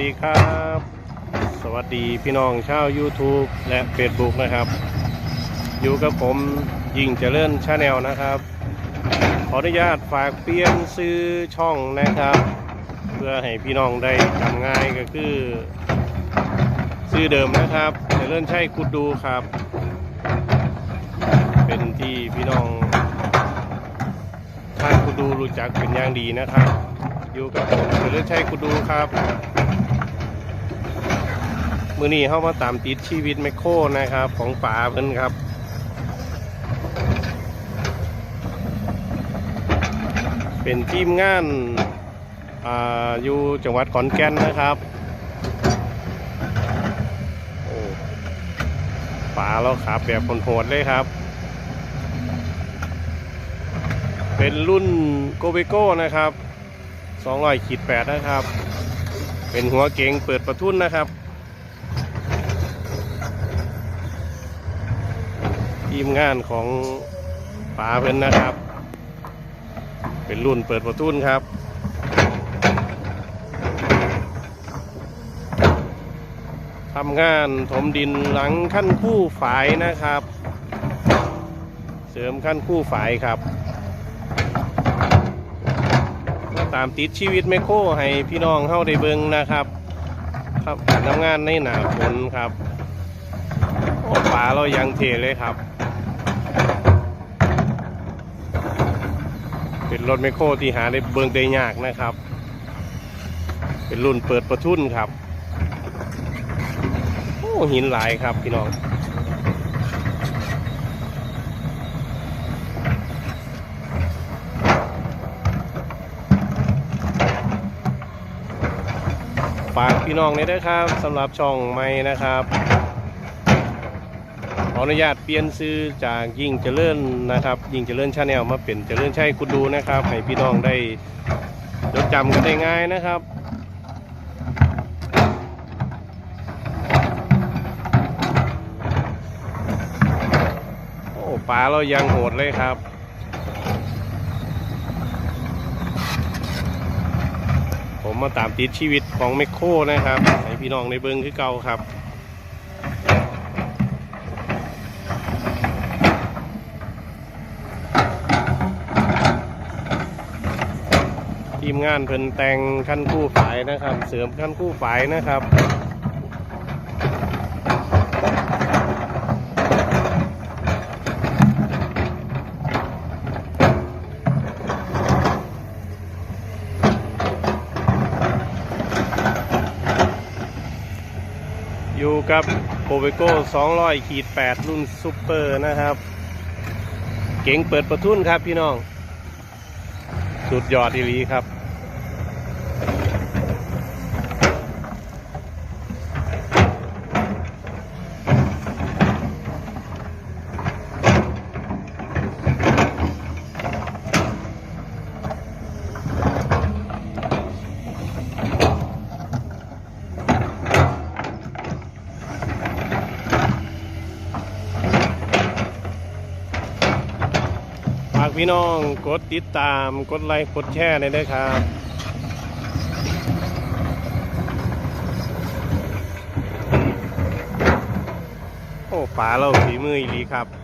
ดีครับ สวัสดีพี่น้องชาว YouTube และ Facebook นะครับ อยู่กับผมยิ่งเจริญชาแนลนะครับ ขออนุญาตฝากเปลี่ยนซื้อช่องนะครับ เพื่อให้พี่น้องได้จำง่ายก็คือซื้อเดิมนะครับ เจริญชัยกุดดูครับ เป็นที่พี่น้องท่านกุดดูรู้จักเป็นอย่างดีนะครับอยู่กับผมเจริญชัยกุดดูครับ มือนี้เข้ามาตามติดชีวิตแมคโครนะครับ ของป๋าเพิ่นครับ เป็นทีมงานอ่าอยู่จังหวัดขอนแก่นนะครับโอ้ป๋าเราขับแบบโหดเลยครับ เป็นรุ่นโกเบโก้นะครับ200ขีด8นะครับ เป็นหัวเก๋งเปิดประทุนนะครับ ทีมงานของป๋าเพิ่นนะครับ เป็นรุ่นเปิดประทุนครับทำงานถมดินหลังขั้นคู่ฝายนะครับ เสริมขั้นคู่ฝายครับตามติดชีวิตแมคโครให้พี่น้องเข้าได้เบิงนะครับครับการทำงานในหนาฝนครับป่าเรายังเทเลยครับ เป็นรถแมคโครที่หาได้เบิงได้ยากนะครับ เป็นรุ่นเปิดประทุนครับโอ้หินหลายครับพี่น้องฝากพี่น้องเนี่ยนะครับสำหรับช่องใหม่นะครับ ออนุญาตเปลี่ยนซื้อจากยิ่งเจริญนะครับ ยิ่งเจริญชาแนลมาเป็นเจริญชัยกุดดูนะครับ ให้พี่น้องได้จดจำกันได้ง่ายนะครับโอ้ปลาเรายังโหดเลยครับผมมาตามติดชีวิตของแมคโครนะครับ ให้พี่น้องในเบิ้งคือเก่าครับ ทีมงานเพิ่นแต่งขั้นคู่ฝายนะครับ เสริมขั้นคู่ฝายนะครับอยู่กับโ o เ e โก้200ขีด8รุ่นซูเปอร์นะครับ เก๋งเปิดประทุนครับพี่น้อง สุดยอดอีลีครับากพี่น้องกดติดตามกดไลค์กดแชร์เลยนะครับโอ้ป๋าเราสีมืออีหลีครับ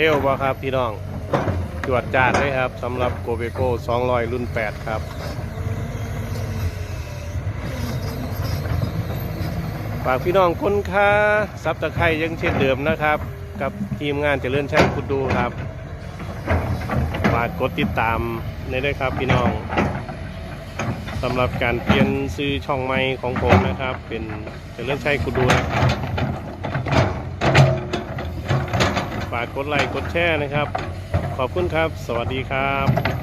เร็วบ่ครับพี่น้องจวดจาดเลยครับสำหรับโกเบโก้200 รุ่น 8 ครับ ฝากพี่น้องคนค้าซับตะไคร้ยังเช่นเดิมนะครับ กับทีมงานเจริญชัยคุณดูครับฝากกดติดตามในด้วยครับพี่น้องสำหรับการเปลี่ยนซื้อช่องใหม่ของผมนะครับ เป็นเจริญชัยคุณดูนะครับ ฝากกดไลค์กดแชร์นะครับ ขอบคุณครับ สวัสดีครับ